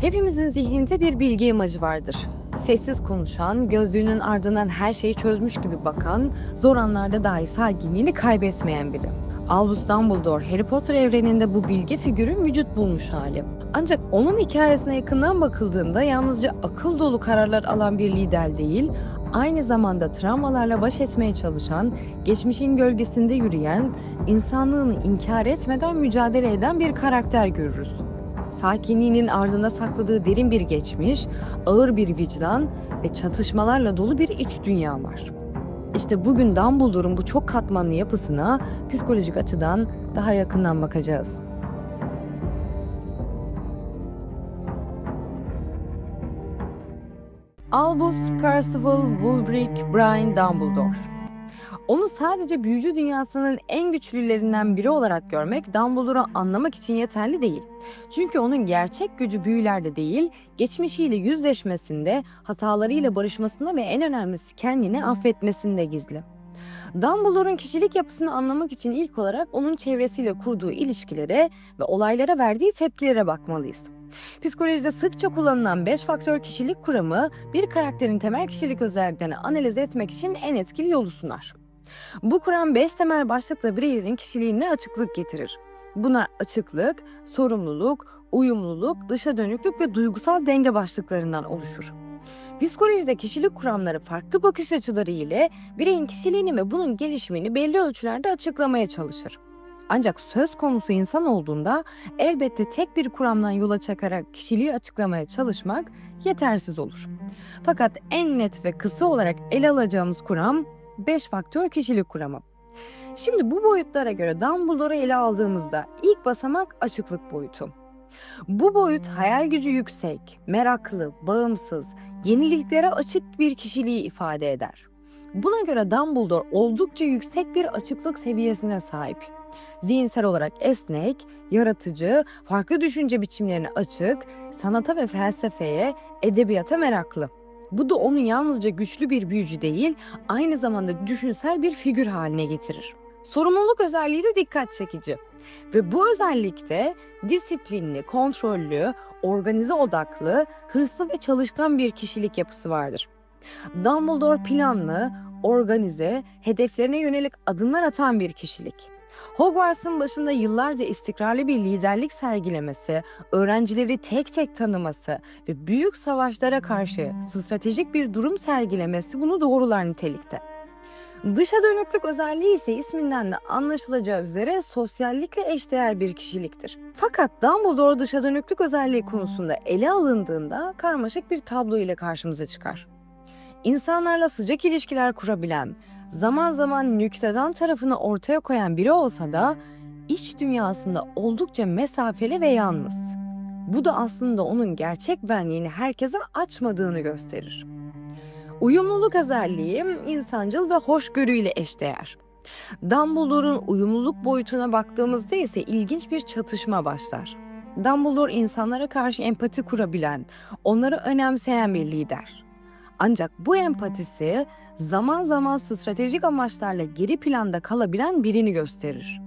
Hepimizin zihninde bir bilgi imajı vardır. Sessiz konuşan, gözlüğünün ardından her şeyi çözmüş gibi bakan, zor anlarda dahi sakinliğini kaybetmeyen biri. Albus Dumbledore, Harry Potter evreninde bu bilge figürün vücut bulmuş hali. Ancak onun hikayesine yakından bakıldığında yalnızca akıl dolu kararlar alan bir lider değil, aynı zamanda travmalarla baş etmeye çalışan, geçmişin gölgesinde yürüyen, insanlığını inkar etmeden mücadele eden bir karakter görürüz. Sakinliğinin ardında sakladığı derin bir geçmiş, ağır bir vicdan ve çatışmalarla dolu bir iç dünya var. İşte bugün Dumbledore'un bu çok katmanlı yapısına psikolojik açıdan daha yakından bakacağız. Albus Percival Wulfric Brian Dumbledore onu sadece büyücü dünyasının en güçlülerinden biri olarak görmek Dumbledore'u anlamak için yeterli değil. Çünkü onun gerçek gücü büyülerde değil, geçmişiyle yüzleşmesinde, hatalarıyla barışmasında ve en önemlisi kendini affetmesinde gizli. Dumbledore'un kişilik yapısını anlamak için ilk olarak onun çevresiyle kurduğu ilişkilere ve olaylara verdiği tepkilere bakmalıyız. Psikolojide sıkça kullanılan 5 faktör kişilik kuramı bir karakterin temel kişilik özelliklerini analiz etmek için en etkili yolu sunar. Bu kuram 5 temel başlıkla bireylerin kişiliğine açıklık getirir. Bunlar açıklık, sorumluluk, uyumluluk, dışa dönüklük ve duygusal denge başlıklarından oluşur. Psikolojide kişilik kuramları farklı bakış açıları ile bireyin kişiliğini ve bunun gelişimini belli ölçülerde açıklamaya çalışır. Ancak söz konusu insan olduğunda elbette tek bir kuramdan yola çıkarak kişiliği açıklamaya çalışmak yetersiz olur. Fakat en net ve kısa olarak ele alacağımız kuram 5 faktör kişilik kuramı. Şimdi bu boyutlara göre Dumbledore'u ele aldığımızda ilk basamak açıklık boyutu. Bu boyut hayal gücü yüksek, meraklı, bağımsız, yeniliklere açık bir kişiliği ifade eder. Buna göre Dumbledore oldukça yüksek bir açıklık seviyesine sahip. Zihinsel olarak esnek, yaratıcı, farklı düşünce biçimlerine açık, sanata ve felsefeye, edebiyata meraklı. Bu da onu yalnızca güçlü bir büyücü değil, aynı zamanda düşünsel bir figür haline getirir. Sorumluluk özelliği de dikkat çekici. Ve bu özellikte disiplinli, kontrollü, organize odaklı, hırslı ve çalışkan bir kişilik yapısı vardır. Dumbledore planlı, organize, hedeflerine yönelik adımlar atan bir kişilik. Hogwarts'ın başında yıllarca istikrarlı bir liderlik sergilemesi, öğrencileri tek tek tanıması ve büyük savaşlara karşı stratejik bir durum sergilemesi bunu doğrular nitelikte. Dışa dönüklük özelliği ise isminden de anlaşılacağı üzere sosyallikle eşdeğer bir kişiliktir. Fakat Dumbledore dışa dönüklük özelliği konusunda ele alındığında karmaşık bir tablo ile karşımıza çıkar. İnsanlarla sıcak ilişkiler kurabilen, zaman zaman nüktedan tarafını ortaya koyan biri olsa da iç dünyasında oldukça mesafeli ve yalnız. Bu da aslında onun gerçek benliğini herkese açmadığını gösterir. Uyumluluk özelliği insancıl ve hoşgörüyle eşdeğer. Dumbledore'un uyumluluk boyutuna baktığımızda ise ilginç bir çatışma başlar. Dumbledore insanlara karşı empati kurabilen, onları önemseyen bir lider. Ancak bu empatisi zaman zaman stratejik amaçlarla geri planda kalabilen birini gösterir.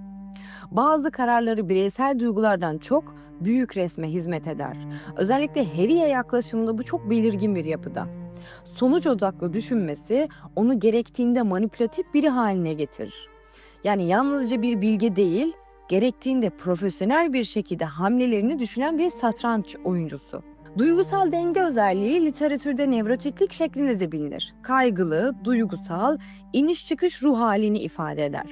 Bazı kararları bireysel duygulardan çok büyük resme hizmet eder. Özellikle Harry'e yaklaşımında bu çok belirgin bir yapıda. Sonuç odaklı düşünmesi onu gerektiğinde manipülatif biri haline getirir. Yani yalnızca bir bilge değil, gerektiğinde profesyonel bir şekilde hamlelerini düşünen bir satranç oyuncusu. Duygusal denge özelliği literatürde nevrotiklik şeklinde de bilinir. Kaygılı, duygusal, iniş çıkış ruh halini ifade eder.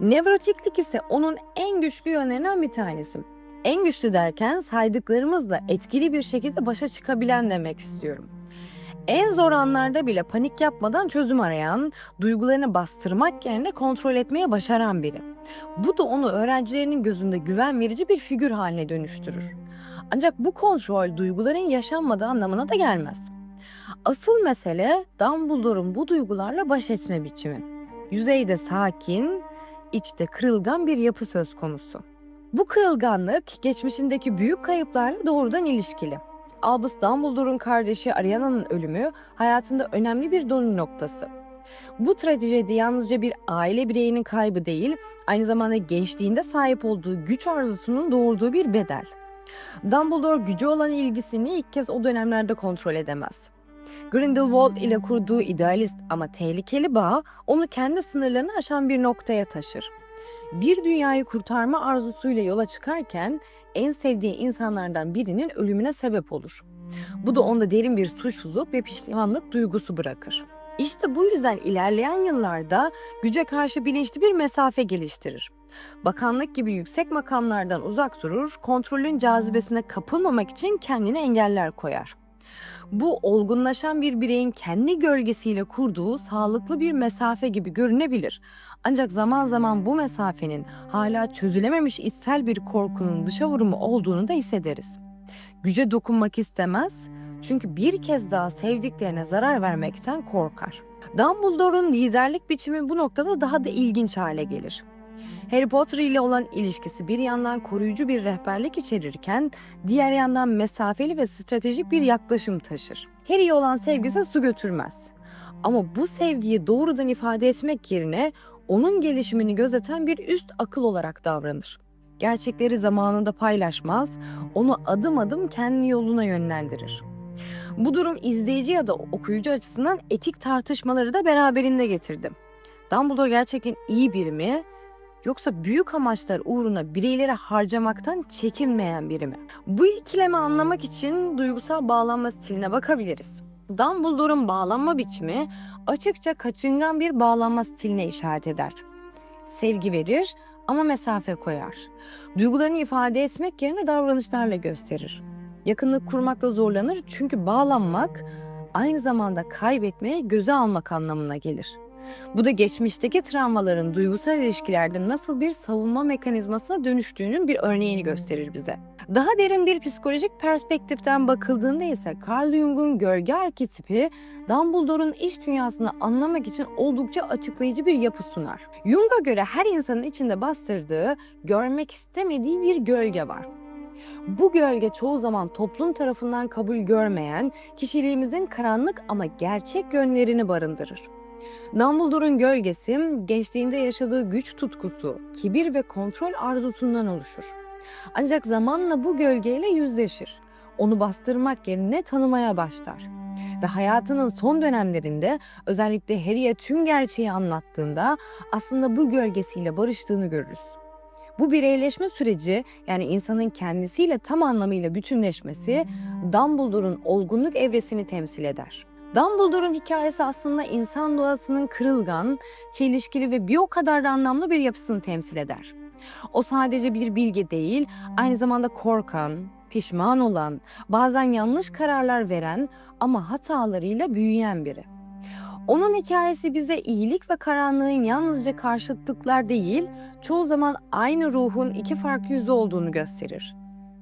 Nevrotiklik ise onun en güçlü yönlerinden bir tanesi. En güçlü derken saydıklarımızla etkili bir şekilde başa çıkabilen demek istiyorum. En zor anlarda bile panik yapmadan çözüm arayan, duygularını bastırmak yerine kontrol etmeye başaran biri. Bu da onu öğrencilerinin gözünde güven verici bir figür haline dönüştürür. Ancak bu kontrol duyguların yaşanmadığı anlamına da gelmez. Asıl mesele Dumbledore'un bu duygularla baş etme biçimi. Yüzeyde sakin, içte kırılgan bir yapı söz konusu. Bu kırılganlık geçmişindeki büyük kayıplarla doğrudan ilişkili. Albus Dumbledore'un kardeşi Ariana'nın ölümü hayatında önemli bir dönüm noktası. Bu trajedi yalnızca bir aile bireyinin kaybı değil, aynı zamanda gençliğinde sahip olduğu güç arzusunun doğurduğu bir bedel. Dumbledore gücü olan ilgisini ilk kez o dönemlerde kontrol edemez. Grindelwald ile kurduğu idealist ama tehlikeli bağ onu kendi sınırlarını aşan bir noktaya taşır. Bir dünyayı kurtarma arzusuyla yola çıkarken en sevdiği insanlardan birinin ölümüne sebep olur. Bu da onda derin bir suçluluk ve pişmanlık duygusu bırakır. İşte bu yüzden ilerleyen yıllarda güce karşı bilinçli bir mesafe geliştirir. Bakanlık gibi yüksek makamlardan uzak durur, kontrolün cazibesine kapılmamak için kendine engeller koyar. Bu olgunlaşan bir bireyin kendi gölgesiyle kurduğu sağlıklı bir mesafe gibi görünebilir. Ancak zaman zaman bu mesafenin hala çözülememiş içsel bir korkunun dışa vurumu olduğunu da hissederiz. Güce dokunmak istemez çünkü bir kez daha sevdiklerine zarar vermekten korkar. Dumbledore'un liderlik biçimi bu noktada daha da ilginç hale gelir. Harry Potter ile olan ilişkisi bir yandan koruyucu bir rehberlik içerirken diğer yandan mesafeli ve stratejik bir yaklaşım taşır. Harry'ye olan sevgisi su götürmez. Ama bu sevgiyi doğrudan ifade etmek yerine onun gelişimini gözeten bir üst akıl olarak davranır. Gerçekleri zamanında paylaşmaz, onu adım adım kendi yoluna yönlendirir. Bu durum izleyici ya da okuyucu açısından etik tartışmaları da beraberinde getirdi. Dumbledore gerçekten iyi biri mi? Yoksa büyük amaçlar uğruna bireyleri harcamaktan çekinmeyen biri mi? Bu ikilemi anlamak için duygusal bağlanma stiline bakabiliriz. Dumbledore'un bağlanma biçimi açıkça kaçıngan bir bağlanma stiline işaret eder. Sevgi verir ama mesafe koyar. Duygularını ifade etmek yerine davranışlarla gösterir. Yakınlık kurmakta zorlanır çünkü bağlanmak aynı zamanda kaybetmeye göze almak anlamına gelir. Bu da geçmişteki travmaların duygusal ilişkilerde nasıl bir savunma mekanizmasına dönüştüğünün bir örneğini gösterir bize. Daha derin bir psikolojik perspektiften bakıldığında ise Carl Jung'un gölge arketipi Dumbledore'un iç dünyasını anlamak için oldukça açıklayıcı bir yapı sunar. Jung'a göre her insanın içinde bastırdığı, görmek istemediği bir gölge var. Bu gölge çoğu zaman toplum tarafından kabul görmeyen, kişiliğimizin karanlık ama gerçek yönlerini barındırır. Dumbledore'un gölgesi gençliğinde yaşadığı güç tutkusu, kibir ve kontrol arzusundan oluşur. Ancak zamanla bu gölgeyle yüzleşir. Onu bastırmak yerine tanımaya başlar. Ve hayatının son dönemlerinde özellikle Harry'e tüm gerçeği anlattığında aslında bu gölgesiyle barıştığını görürüz. Bu bireyleşme süreci yani insanın kendisiyle tam anlamıyla bütünleşmesi Dumbledore'un olgunluk evresini temsil eder. Dumbledore'un hikayesi aslında insan doğasının kırılgan, çelişkili ve bir o kadar da anlamlı bir yapısını temsil eder. O sadece bir bilge değil, aynı zamanda korkan, pişman olan, bazen yanlış kararlar veren ama hatalarıyla büyüyen biri. Onun hikayesi bize iyilik ve karanlığın yalnızca karşıtlıklar değil, çoğu zaman aynı ruhun iki farklı yüzü olduğunu gösterir.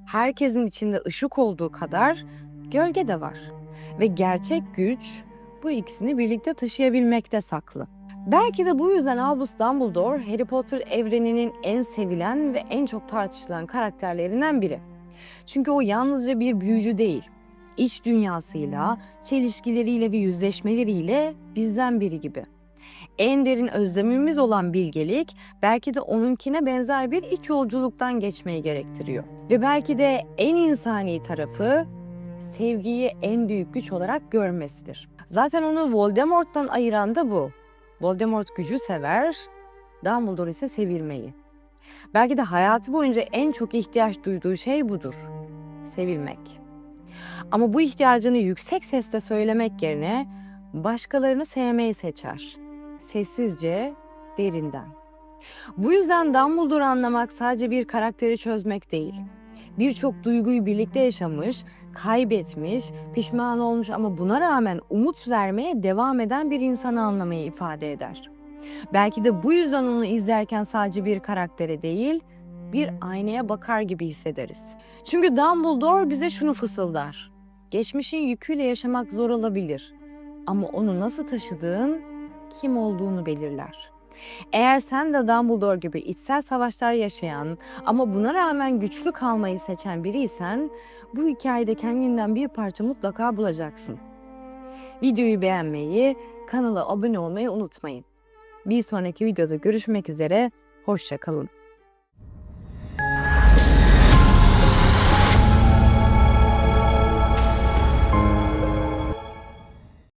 Herkesin içinde ışık olduğu kadar gölge de var ve gerçek güç bu ikisini birlikte taşıyabilmekte saklı. Belki de bu yüzden Albus Dumbledore Harry Potter evreninin en sevilen ve en çok tartışılan karakterlerinden biri. Çünkü o yalnızca bir büyücü değil. İç dünyasıyla, çelişkileriyle ve yüzleşmeleriyle bizden biri gibi. En derin özlemimiz olan bilgelik belki de onunkine benzer bir iç yolculuktan geçmeyi gerektiriyor. Ve belki de en insani tarafı sevgiyi en büyük güç olarak görmesidir. Zaten onu Voldemort'tan ayıran da bu. Voldemort gücü sever, Dumbledore ise sevilmeyi. Belki de hayatı boyunca en çok ihtiyaç duyduğu şey budur. Sevilmek. Ama bu ihtiyacını yüksek sesle söylemek yerine başkalarını sevmeyi seçer. Sessizce, derinden. Bu yüzden Dumbledore anlamak sadece bir karakteri çözmek değil. Birçok duyguyu birlikte yaşamış, kaybetmiş, pişman olmuş ama buna rağmen umut vermeye devam eden bir insanı anlamayı ifade eder. Belki de bu yüzden onu izlerken sadece bir karaktere değil, bir aynaya bakar gibi hissederiz. Çünkü Dumbledore bize şunu fısıldar. Geçmişin yüküyle yaşamak zor olabilir ama onu nasıl taşıdığın kim olduğunu belirler. Eğer sen de Dumbledore gibi içsel savaşlar yaşayan ama buna rağmen güçlü kalmayı seçen biriysen bu hikayede kendinden bir parça mutlaka bulacaksın. Videoyu beğenmeyi, kanala abone olmayı unutmayın. Bir sonraki videoda görüşmek üzere, hoşçakalın.